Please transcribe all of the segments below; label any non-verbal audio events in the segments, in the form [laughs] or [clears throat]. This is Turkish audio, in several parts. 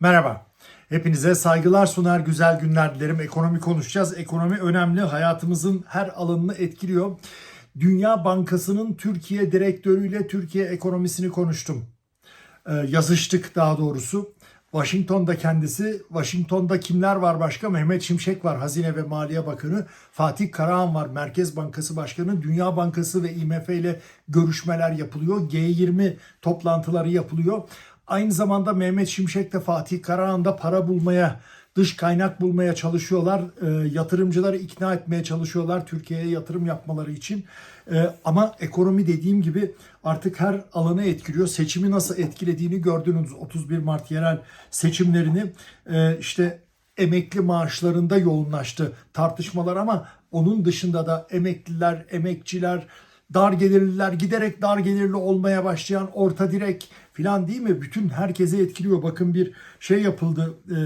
Merhaba. Hepinize saygılar sunar, güzel günler dilerim. Ekonomi konuşacağız. Ekonomi önemli. Hayatımızın her alanını etkiliyor. Dünya Bankası'nın Türkiye direktörüyle Türkiye ekonomisini konuştum. Ee, yazıştık daha doğrusu. Washington'da kendisi, Washington'da kimler var başka? Mehmet Şimşek var, Hazine ve Maliye Bakanı. Fatih Karahan var, Merkez Bankası Başkanı. Dünya Bankası ve IMF ile görüşmeler yapılıyor. G20 toplantıları yapılıyor. Aynı zamanda Mehmet Şimşek de Fatih Karahan da para bulmaya, dış kaynak bulmaya çalışıyorlar. E, yatırımcıları ikna etmeye çalışıyorlar Türkiye'ye yatırım yapmaları için. E, ama ekonomi dediğim gibi artık her alanı etkiliyor. Seçimi nasıl etkilediğini gördünüz 31 Mart yerel seçimlerini. E, işte emekli maaşlarında yoğunlaştı tartışmalar ama onun dışında da emekliler, emekçiler, dar gelirliler giderek dar gelirli olmaya başlayan orta direk filan değil mi? Bütün herkese etkiliyor. Bakın bir şey yapıldı. E,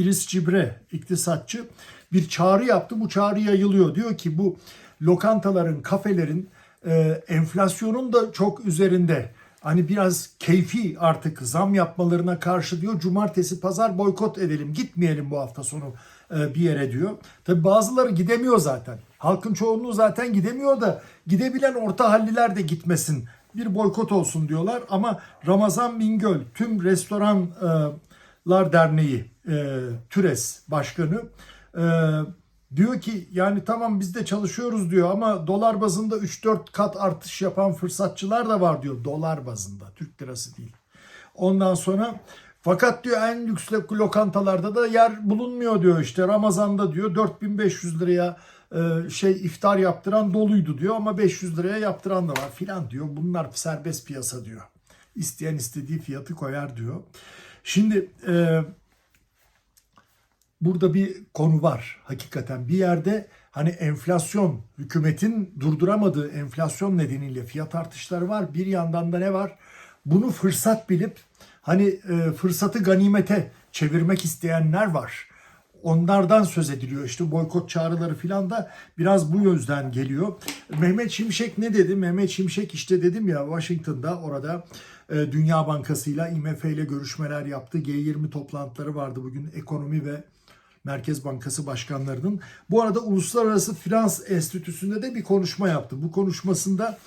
Iris Cibre iktisatçı bir çağrı yaptı. Bu çağrı yayılıyor. Diyor ki bu lokantaların, kafelerin e, enflasyonun da çok üzerinde. Hani biraz keyfi artık zam yapmalarına karşı diyor. Cumartesi, pazar boykot edelim. Gitmeyelim bu hafta sonu e, bir yere diyor. Tabi bazıları gidemiyor zaten. Halkın çoğunluğu zaten gidemiyor da gidebilen orta halliler de gitmesin. Bir boykot olsun diyorlar. Ama Ramazan Bingöl tüm restoranlar derneği e, TÜRES başkanı e, diyor ki yani tamam biz de çalışıyoruz diyor ama dolar bazında 3-4 kat artış yapan fırsatçılar da var diyor. Dolar bazında Türk lirası değil. Ondan sonra fakat diyor en lüks lokantalarda da yer bulunmuyor diyor işte. Ramazan'da diyor 4500 liraya şey iftar yaptıran doluydu diyor ama 500 liraya yaptıran da var filan diyor. Bunlar serbest piyasa diyor. İsteyen istediği fiyatı koyar diyor. Şimdi e, burada bir konu var hakikaten. Bir yerde hani enflasyon, hükümetin durduramadığı enflasyon nedeniyle fiyat artışları var. Bir yandan da ne var? Bunu fırsat bilip hani e, fırsatı ganimete çevirmek isteyenler var. Onlardan söz ediliyor. İşte boykot çağrıları falan da biraz bu yüzden geliyor. Mehmet Şimşek ne dedi? Mehmet Şimşek işte dedim ya Washington'da orada e, Dünya Bankası ile IMF ile görüşmeler yaptı. G20 toplantıları vardı bugün ekonomi ve Merkez Bankası başkanlarının. Bu arada Uluslararası Finans Enstitüsü'nde de bir konuşma yaptı. Bu konuşmasında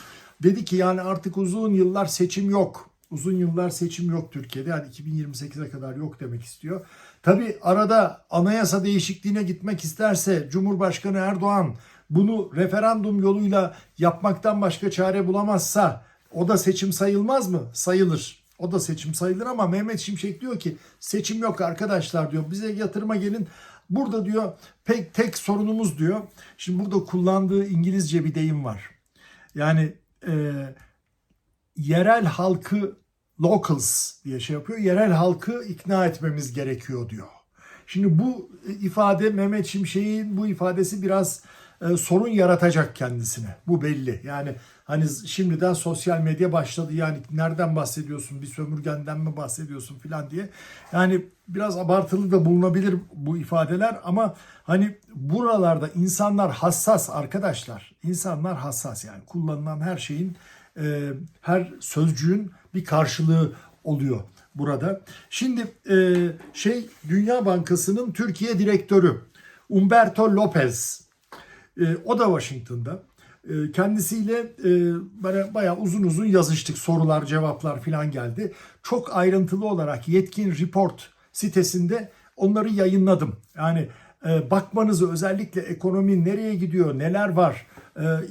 dedi ki yani artık uzun yıllar seçim yok. Uzun yıllar seçim yok Türkiye'de. Yani 2028'e kadar yok demek istiyor. Tabi arada anayasa değişikliğine gitmek isterse Cumhurbaşkanı Erdoğan bunu referandum yoluyla yapmaktan başka çare bulamazsa o da seçim sayılmaz mı? Sayılır. O da seçim sayılır ama Mehmet Şimşek diyor ki seçim yok arkadaşlar diyor. Bize yatırıma gelin. Burada diyor pek tek sorunumuz diyor. Şimdi burada kullandığı İngilizce bir deyim var. Yani e, yerel halkı locals diye şey yapıyor. Yerel halkı ikna etmemiz gerekiyor diyor. Şimdi bu ifade Mehmet Şimşek'in bu ifadesi biraz e, sorun yaratacak kendisine. Bu belli. Yani hani şimdiden sosyal medya başladı. Yani nereden bahsediyorsun? Bir sömürgenden mi bahsediyorsun filan diye. Yani biraz abartılı da bulunabilir bu ifadeler ama hani buralarda insanlar hassas arkadaşlar. İnsanlar hassas yani kullanılan her şeyin e, her sözcüğün bir karşılığı oluyor burada. Şimdi e, şey Dünya Bankası'nın Türkiye direktörü Umberto Lopez e, o da Washington'da. E, kendisiyle e, böyle bayağı uzun uzun yazıştık. Sorular, cevaplar falan geldi. Çok ayrıntılı olarak Yetkin Report sitesinde onları yayınladım. Yani e, bakmanızı özellikle ekonomi nereye gidiyor, neler var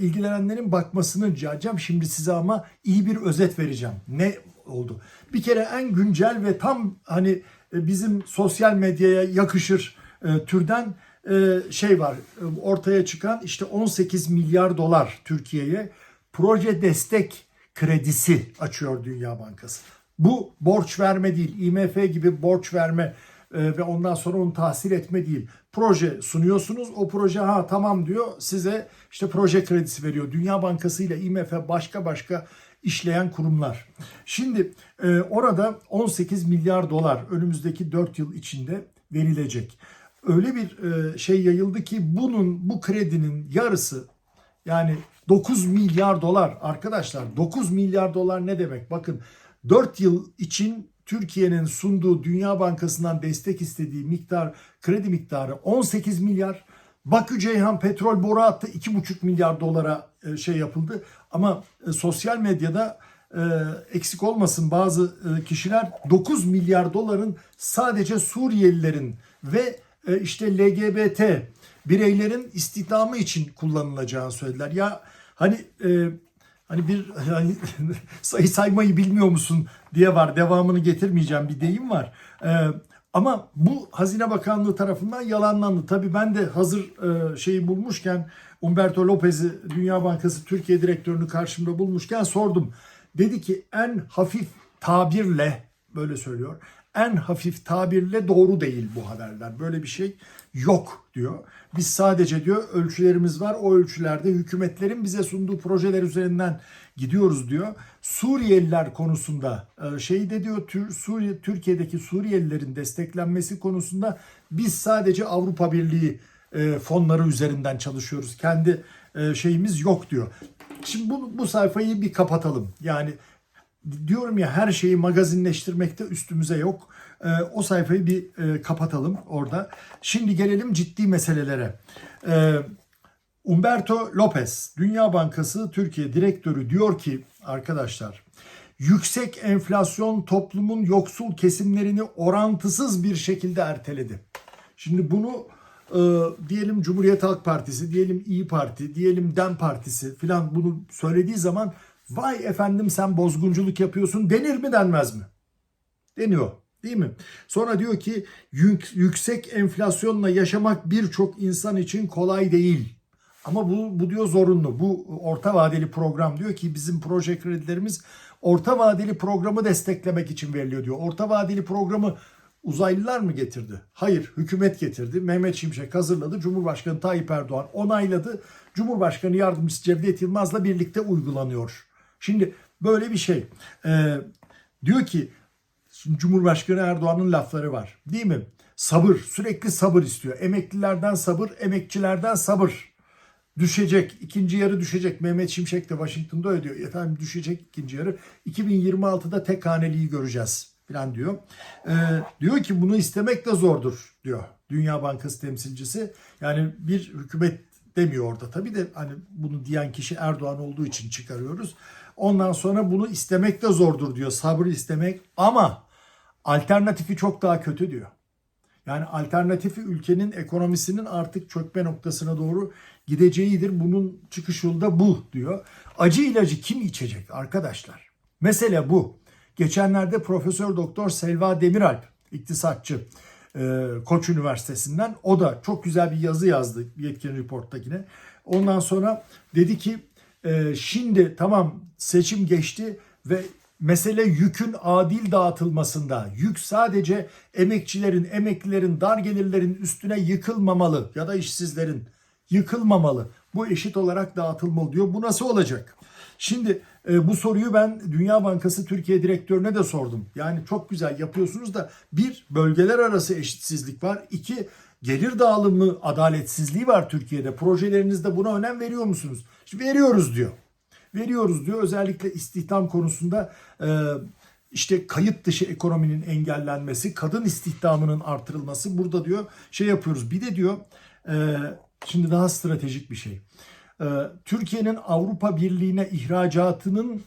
ilgilenenlerin bakmasını rica edeceğim. Şimdi size ama iyi bir özet vereceğim. Ne oldu? Bir kere en güncel ve tam hani e, bizim sosyal medyaya yakışır e, türden e, şey var. E, ortaya çıkan işte 18 milyar dolar Türkiye'ye proje destek kredisi açıyor Dünya Bankası. Bu borç verme değil, IMF gibi borç verme e, ve ondan sonra onu tahsil etme değil. Proje sunuyorsunuz. O proje ha tamam diyor size işte proje kredisi veriyor. Dünya Bankası ile IMF başka başka işleyen kurumlar. Şimdi e, orada 18 milyar dolar önümüzdeki 4 yıl içinde verilecek. Öyle bir e, şey yayıldı ki bunun bu kredinin yarısı yani 9 milyar dolar arkadaşlar 9 milyar dolar ne demek? Bakın 4 yıl için Türkiye'nin sunduğu Dünya Bankası'ndan destek istediği miktar kredi miktarı 18 milyar. Bakü Ceyhan petrol boru hattı 2,5 milyar dolara e, şey yapıldı. Ama e, sosyal medyada e, eksik olmasın bazı kişiler 9 milyar doların sadece Suriyelilerin ve işte LGBT bireylerin istihdamı için kullanılacağını söylediler. Ya hani hani bir hani [laughs] sayı saymayı bilmiyor musun diye var. Devamını getirmeyeceğim bir deyim var. E, ama bu Hazine Bakanlığı tarafından yalanlandı. Tabii ben de hazır e, şeyi bulmuşken Umberto Lopez'i Dünya Bankası Türkiye Direktörünü karşımda bulmuşken sordum. Dedi ki en hafif tabirle böyle söylüyor. En hafif tabirle doğru değil bu haberler. Böyle bir şey yok diyor. Biz sadece diyor ölçülerimiz var. O ölçülerde hükümetlerin bize sunduğu projeler üzerinden gidiyoruz diyor. Suriyeliler konusunda e, şey de diyor Suriye Türkiye'deki Suriyelilerin desteklenmesi konusunda biz sadece Avrupa Birliği e, fonları üzerinden çalışıyoruz. Kendi e, şeyimiz yok diyor. Şimdi bu, bu sayfayı bir kapatalım. Yani diyorum ya her şeyi magazinleştirmekte üstümüze yok. E, o sayfayı bir e, kapatalım orada. Şimdi gelelim ciddi meselelere. E, Umberto Lopez, Dünya Bankası Türkiye Direktörü diyor ki arkadaşlar yüksek enflasyon toplumun yoksul kesimlerini orantısız bir şekilde erteledi. Şimdi bunu e, diyelim Cumhuriyet Halk Partisi, diyelim İyi Parti, diyelim Dem Partisi filan bunu söylediği zaman vay efendim sen bozgunculuk yapıyorsun denir mi denmez mi? Deniyor değil mi? Sonra diyor ki yük- yüksek enflasyonla yaşamak birçok insan için kolay değil. Ama bu, bu diyor zorunlu. Bu orta vadeli program diyor ki bizim proje kredilerimiz orta vadeli programı desteklemek için veriliyor diyor. Orta vadeli programı uzaylılar mı getirdi? Hayır, hükümet getirdi. Mehmet Şimşek hazırladı. Cumhurbaşkanı Tayyip Erdoğan onayladı. Cumhurbaşkanı Yardımcısı Cevdet Yılmaz'la birlikte uygulanıyor. Şimdi böyle bir şey. Ee, diyor ki Cumhurbaşkanı Erdoğan'ın lafları var. Değil mi? Sabır, sürekli sabır istiyor. Emeklilerden sabır, emekçilerden sabır. Düşecek, ikinci yarı düşecek. Mehmet Şimşek de Washington'da öyle diyor. Efendim düşecek ikinci yarı. 2026'da tek haneliği göreceğiz falan diyor. Ee, diyor ki bunu istemek de zordur diyor Dünya Bankası temsilcisi. Yani bir hükümet demiyor orada tabii de hani bunu diyen kişi Erdoğan olduğu için çıkarıyoruz. Ondan sonra bunu istemek de zordur diyor. Sabır istemek ama alternatifi çok daha kötü diyor. Yani alternatifi ülkenin ekonomisinin artık çökme noktasına doğru gideceğidir. Bunun çıkış yolu da bu diyor. Acı ilacı kim içecek arkadaşlar? Mesele bu. Geçenlerde Profesör Doktor Selva Demiralp, iktisatçı e, Koç Üniversitesi'nden o da çok güzel bir yazı yazdı Yetkin Report'takine. Ondan sonra dedi ki e, şimdi tamam seçim geçti ve mesele yükün adil dağıtılmasında. Yük sadece emekçilerin, emeklilerin, dar gelirlerin üstüne yıkılmamalı ya da işsizlerin yıkılmamalı. Bu eşit olarak dağıtılmalı diyor. Bu nasıl olacak? Şimdi e, bu soruyu ben Dünya Bankası Türkiye Direktörüne de sordum. Yani çok güzel yapıyorsunuz da bir bölgeler arası eşitsizlik var. İki gelir dağılımı adaletsizliği var Türkiye'de. Projelerinizde buna önem veriyor musunuz? Şimdi veriyoruz diyor veriyoruz diyor. Özellikle istihdam konusunda e, işte kayıt dışı ekonominin engellenmesi, kadın istihdamının artırılması burada diyor şey yapıyoruz. Bir de diyor e, şimdi daha stratejik bir şey. E, Türkiye'nin Avrupa Birliği'ne ihracatının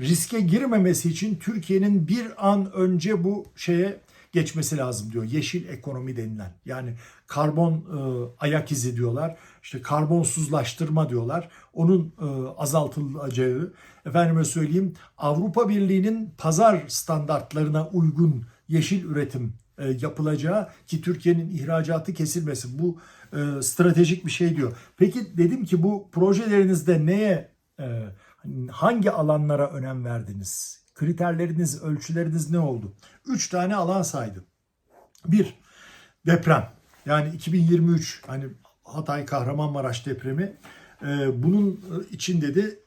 riske girmemesi için Türkiye'nin bir an önce bu şeye geçmesi lazım diyor. Yeşil ekonomi denilen. Yani karbon e, ayak izi diyorlar. İşte karbonsuzlaştırma diyorlar. Onun e, azaltılacağı. Efendime söyleyeyim Avrupa Birliği'nin pazar standartlarına uygun yeşil üretim e, yapılacağı ki Türkiye'nin ihracatı kesilmesi. Bu e, stratejik bir şey diyor. Peki dedim ki bu projelerinizde neye e, hangi alanlara önem verdiniz? Kriterleriniz, ölçüleriniz ne oldu? Üç tane alan saydım. Bir, deprem. Yani 2023 hani Hatay Kahramanmaraş depremi. Ee, bunun için dedi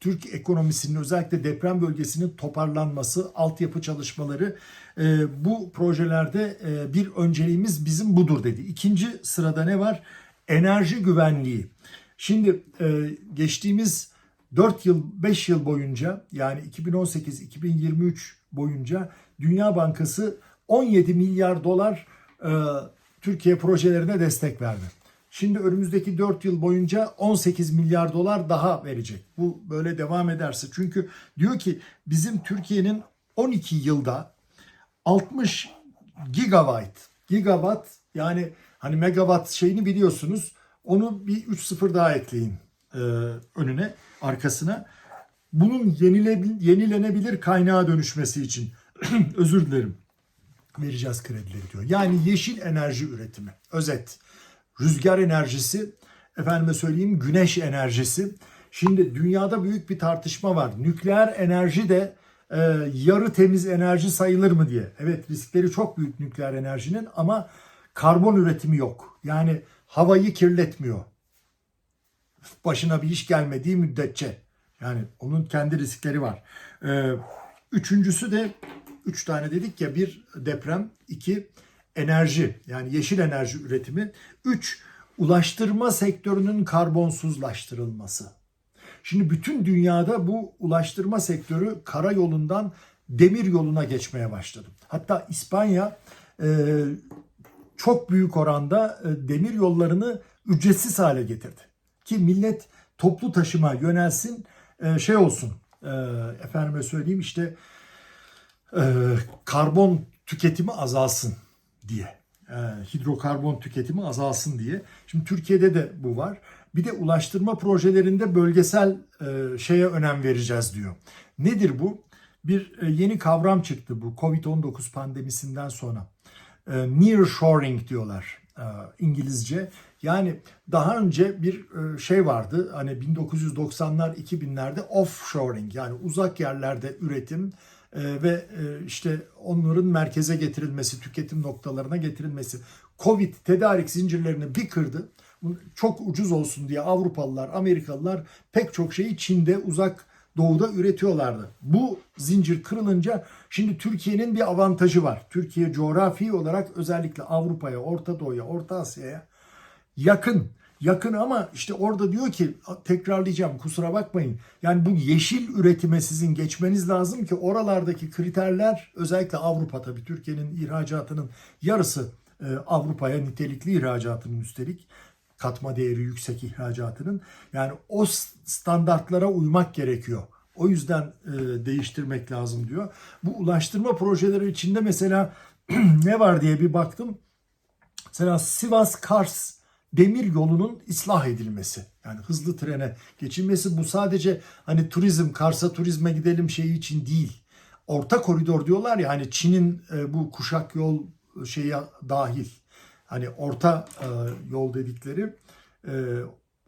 Türk ekonomisinin özellikle deprem bölgesinin toparlanması, altyapı çalışmaları e, bu projelerde e, bir önceliğimiz bizim budur dedi. İkinci sırada ne var? Enerji güvenliği. Şimdi e, geçtiğimiz 4 yıl 5 yıl boyunca yani 2018-2023 boyunca Dünya Bankası 17 milyar dolar e, Türkiye projelerine destek verdi. Şimdi önümüzdeki 4 yıl boyunca 18 milyar dolar daha verecek. Bu böyle devam ederse. Çünkü diyor ki bizim Türkiye'nin 12 yılda 60 gigabyte, gigawatt yani hani megawatt şeyini biliyorsunuz. Onu bir 3-0 daha ekleyin e, önüne, arkasına. Bunun yenile, yenilenebilir kaynağa dönüşmesi için [clears throat] özür dilerim vereceğiz kredileri diyor. Yani yeşil enerji üretimi. Özet. Rüzgar enerjisi, efendime söyleyeyim güneş enerjisi. Şimdi dünyada büyük bir tartışma var. Nükleer enerji de e, yarı temiz enerji sayılır mı diye. Evet riskleri çok büyük nükleer enerjinin ama karbon üretimi yok. Yani havayı kirletmiyor. Başına bir iş gelmediği müddetçe. Yani onun kendi riskleri var. Ee, üçüncüsü de üç tane dedik ya bir deprem, iki enerji yani yeşil enerji üretimi, üç ulaştırma sektörünün karbonsuzlaştırılması. Şimdi bütün dünyada bu ulaştırma sektörü karayolundan demir yoluna geçmeye başladı. Hatta İspanya e, çok büyük oranda e, demir yollarını ücretsiz hale getirdi. Ki millet toplu taşıma yönelsin e, şey olsun e, efendime söyleyeyim işte e, karbon tüketimi azalsın diye. Hidrokarbon tüketimi azalsın diye. Şimdi Türkiye'de de bu var. Bir de ulaştırma projelerinde bölgesel şeye önem vereceğiz diyor. Nedir bu? Bir yeni kavram çıktı bu Covid-19 pandemisinden sonra. E, nearshoring diyorlar İngilizce. Yani daha önce bir e, şey vardı hani 1990'lar 2000'lerde offshoring yani uzak yerlerde üretim e, ve e, işte onların merkeze getirilmesi, tüketim noktalarına getirilmesi. Covid tedarik zincirlerini bir kırdı. Çok ucuz olsun diye Avrupalılar, Amerikalılar pek çok şeyi Çin'de uzak doğuda üretiyorlardı. Bu zincir kırılınca şimdi Türkiye'nin bir avantajı var. Türkiye coğrafi olarak özellikle Avrupa'ya, Orta Doğu'ya, Orta Asya'ya yakın. Yakın ama işte orada diyor ki tekrarlayacağım kusura bakmayın. Yani bu yeşil üretime sizin geçmeniz lazım ki oralardaki kriterler özellikle Avrupa tabii Türkiye'nin ihracatının yarısı e, Avrupa'ya nitelikli ihracatının üstelik katma değeri yüksek ihracatının yani o standartlara uymak gerekiyor. O yüzden e, değiştirmek lazım diyor. Bu ulaştırma projeleri içinde mesela [clears throat] ne var diye bir baktım. Mesela Sivas Kars demir yolunun ıslah edilmesi. Yani hızlı trene geçilmesi bu sadece hani turizm, Kars'a turizme gidelim şeyi için değil. Orta koridor diyorlar ya hani Çin'in e, bu kuşak yol şeyi dahil. Hani orta e, yol dedikleri e,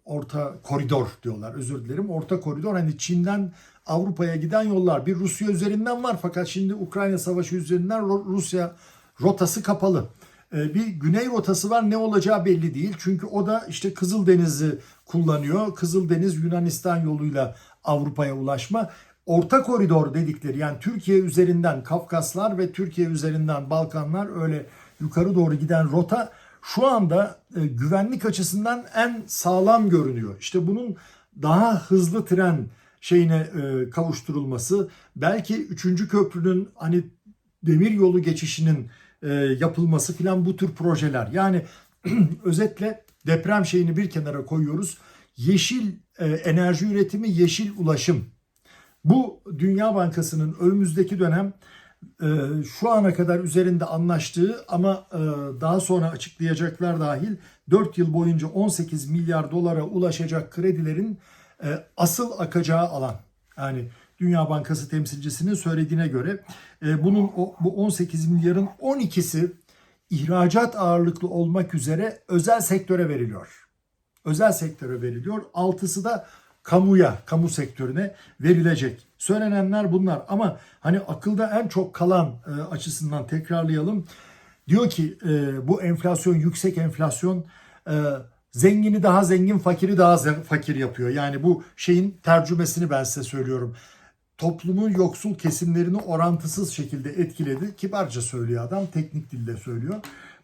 orta koridor diyorlar özür dilerim. Orta koridor hani Çin'den Avrupa'ya giden yollar bir Rusya üzerinden var fakat şimdi Ukrayna savaşı üzerinden Rusya rotası kapalı. E, bir güney rotası var ne olacağı belli değil. Çünkü o da işte Kızıldeniz'i kullanıyor. Kızıldeniz Yunanistan yoluyla Avrupa'ya ulaşma. Orta koridor dedikleri yani Türkiye üzerinden Kafkaslar ve Türkiye üzerinden Balkanlar öyle yukarı doğru giden rota şu anda e, güvenlik açısından en sağlam görünüyor. İşte bunun daha hızlı tren şeyine e, kavuşturulması, belki 3. köprünün hani demir yolu geçişinin e, yapılması filan bu tür projeler. Yani [clears throat] özetle deprem şeyini bir kenara koyuyoruz. Yeşil e, enerji üretimi, yeşil ulaşım. Bu Dünya Bankası'nın önümüzdeki dönem e, şu ana kadar üzerinde anlaştığı ama daha sonra açıklayacaklar dahil 4 yıl boyunca 18 milyar dolara ulaşacak kredilerin asıl akacağı alan. Yani Dünya Bankası temsilcisinin söylediğine göre e, bunun o, bu 18 milyarın 12'si ihracat ağırlıklı olmak üzere özel sektöre veriliyor. Özel sektöre veriliyor. Altısı da kamuya, kamu sektörüne verilecek. Söylenenler bunlar ama hani akılda en çok kalan e, açısından tekrarlayalım. Diyor ki e, bu enflasyon, yüksek enflasyon e, zengini daha zengin, fakiri daha fakir yapıyor. Yani bu şeyin tercümesini ben size söylüyorum. Toplumun yoksul kesimlerini orantısız şekilde etkiledi. Kibarca söylüyor adam, teknik dilde söylüyor.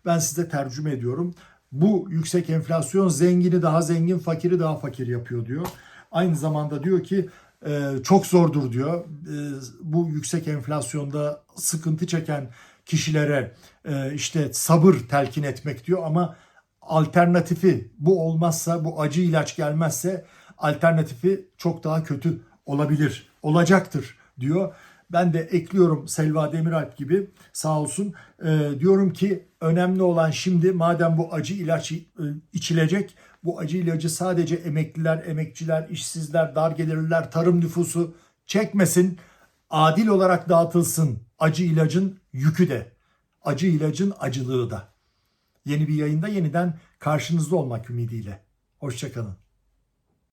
Ben size tercüme ediyorum. Bu yüksek enflasyon zengini daha zengin, fakiri daha fakir yapıyor diyor. Aynı zamanda diyor ki e, çok zordur diyor. E, bu yüksek enflasyonda sıkıntı çeken kişilere e, işte sabır telkin etmek diyor ama alternatifi bu olmazsa bu acı ilaç gelmezse alternatifi çok daha kötü olabilir, olacaktır diyor. Ben de ekliyorum Selva Demiralp gibi sağ olsun. Ee, diyorum ki önemli olan şimdi madem bu acı ilaç e, içilecek bu acı ilacı sadece emekliler, emekçiler, işsizler, dar gelirliler, tarım nüfusu çekmesin. Adil olarak dağıtılsın acı ilacın yükü de. Acı ilacın acılığı da. Yeni bir yayında yeniden karşınızda olmak ümidiyle. Hoşçakalın.